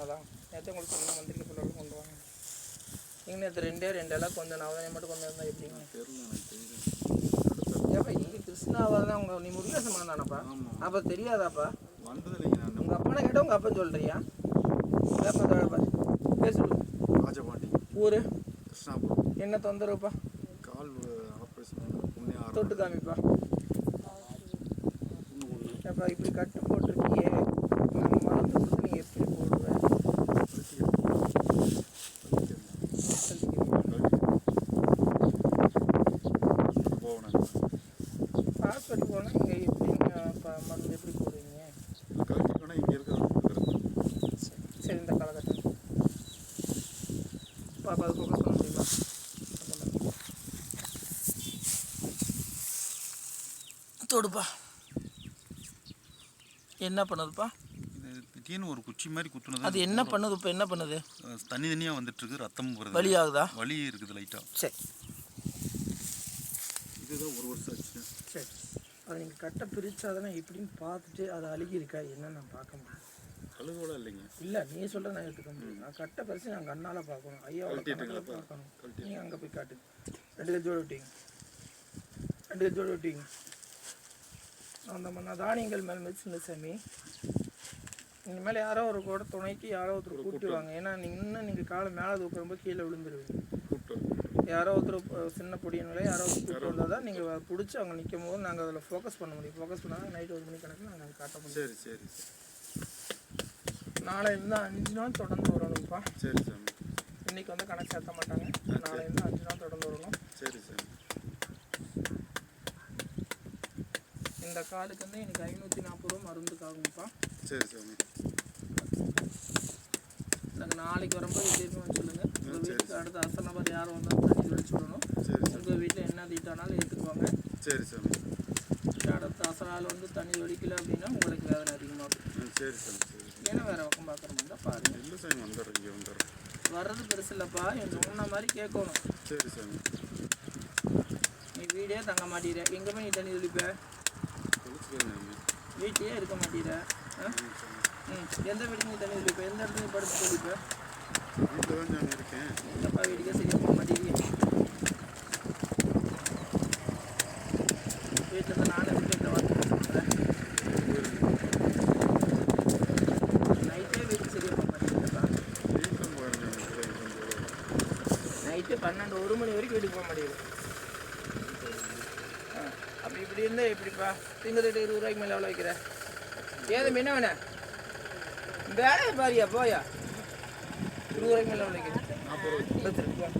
சொன்னதான் நேற்று உங்களுக்கு சொன்ன மந்திரிக்க பிள்ளைகள் கொண்டு வாங்க. நீங்கள் நேற்று ரெண்டே ரெண்டு எல்லாம் கொஞ்சம் நவதானியம் மட்டும் கொஞ்சம் இருந்தால் எப்படிங்க? தெரியல எனக்கு ஏப்பா இங்கே கிருஷ்ணாவா தான் உங்க நீ முருகேசன் தானப்பா அப்போ தெரியாதாப்பா? வந்தது இல்லைங்க நான் உங்கள் அப்பனை கேட்டால் உங்கள் அப்பன் சொல்கிறியா தோழப்பா பேசுடு ராஜபாண்டி. ஊர்? கிருஷ்ணாபுரம். என்ன தொந்தரவுப்பா? கால் ஆப்ரேஷன் தொட்டு காமிப்பா ஏப்பா இப்படி கட்டு போட்டிருக்கியே நம்ம மருந்து கொடுத்து நீ எப்படி போடுவ போகணும் ஹாஸ்பிட்டல் போனால் இங்கே எப்படி மருந்து எப்படி போடுவீங்க? இங்கே இருக்கிறது சரி சரி இந்த காலகட்டம். பாப்பா அது முடியுமா? தொடுப்பா. என்ன பண்ணுதுப்பா? இது திடீர்னு ஒரு குச்சி மாதிரி அது குத்துனது என்ன பண்ணுது இப்போ என்ன பண்ணுது? தண்ணி தண்ணியாக வந்துட்டு இருக்கு ரத்தம் வருது வலி ஆகுதா? வலி இருக்குது லைட்டாக சரி. இதுதான் ஒரு வருஷம் ஆச்சு. சரி. அதை நீங்கள் கட்டை பிரித்தாதானே எப்படின்னு பார்த்துட்டு அது அழுகி இருக்கா என்னன்னு நான் பார்க்க முடியும் கழுகோட இல்லைங்க. இல்லை நீ சொல்கிற நான் எடுத்துக்க முடியும் நான் கட்டை பறித்து நான் கண்ணால் பார்க்கணும். கழட்டிட்டீங்களா கணக்கில் பார்க்கணும். நீங்கள் அங்கே போய் காட்டு. ரெண்டு கஜோடு விட்டீங்க ரெண்டு கஜோடு விட்டீங்க அந்த மண்ணா தானியங்கள் மேல் மிதிச்சு சாமி. இனிமேல் யாரோ ஒரு கூட துணைக்கு யாரோ ஒருத்தர் கூட்டி. வாங்க. ஏன்னா நீங்கள் இன்னும் நீங்கள் காலை மேலே தூக்குறப்போ கீழே விழுந்துருவீங்க. கூப்பிட்டு யாரோ ஒருத்தர் சின்ன பொடியன்களை யாரோ ஒருத்தர் தான் நீங்கள் பிடிச்சி அவங்க நிற்கும் போது நாங்கள் அதில் ஃபோக்கஸ் பண்ண முடியும். ஃபோக்கஸ் பண்ணால் நைட் ஒரு மணி கணக்கில் நாங்கள் காட்ட முடியும். சரி சரி நாளை இருந்தால் அஞ்சு நாள் தொடர்ந்து வரணும்ப்பா. சரி சாமி இன்னைக்கு வந்து கணக்கு சேர்த்த மாட்டாங்க. நாளை இருந்து அஞ்சு நாள் தொடர்ந்து வரணும். சரி சாமி இந்த காலுக்கு வந்து எனக்கு ஐநூற்றி நாற்பது ரூபா மருந்துக்கு ஆகும்ப்பா சரி. சாமி எனக்கு நாளைக்கு வரும்போது எப்படின்னு வந்து சொல்லுங்கள் உங்கள் வீட்டுக்கு அடுத்த அசல் நபர் யார் வந்தாலும் தண்ணி விடணும் சரி உங்கள் வீட்டில் என்ன தீட்டானாலும் ஏற்றுக்குவாங்க சரி சாமி அடுத்த அசலால் வந்து தண்ணி ஒழிக்கல அப்படின்னா உங்களுக்கு வேதனை அதிகமாகும் சரி சாமி சரி. ஏன்னா வேறு பக்கம் பார்க்குற மாதிரி தான் பாருங்க. இல்லை சாமி வந்துடுறேன் இங்கே வந்துடுறேன். வர்றது பெருசு இல்லைப்பா என் சொன்ன மாதிரி கேட்கணும். சரி சாமி. நீ வீடே தங்க மாட்டீர எங்கே போய் நீ தண்ணி தெளிப்ப? வீட்லேயே இருக்க மாட்டீர ஆ? ம் சாமி ம் எந்த வீட்டுக்கு நீ தண்ணி தெளிப்ப எந்த இடத்துல நீ படுத்து தெளிப்ப வீட்டில் தான் சாமி இருக்கேன் எங்கப்பா வீட்டுக்கே சரியாக போக மாட்டேங்க வீட்டில் இருந்து நானே வீட்டில் வந்து நைட்டே வீட்டுக்கு சரியாக போக மாட்டேங்குதுப்பா. வீட்டில் போயிருந்தேன் வீட்டில் நைட்டு பன்னெண்டு ஒரு மணி வரைக்கும் வீட்டுக்கு போக மாட்டேங்குது. ஆ, அப்படி இப்படி இருந்தால் எப்படிப்பா? திங்கத்திட்டு இருபது ரூபாய்க்கு மேலே எவ்வளோ வைக்கிறேன் ஏது மீன் வேணா? வேலையை பாரியா போயா. இருபது ரூபாய்க்கு மேலே விளைக்குது நாற்பது ரூபாய்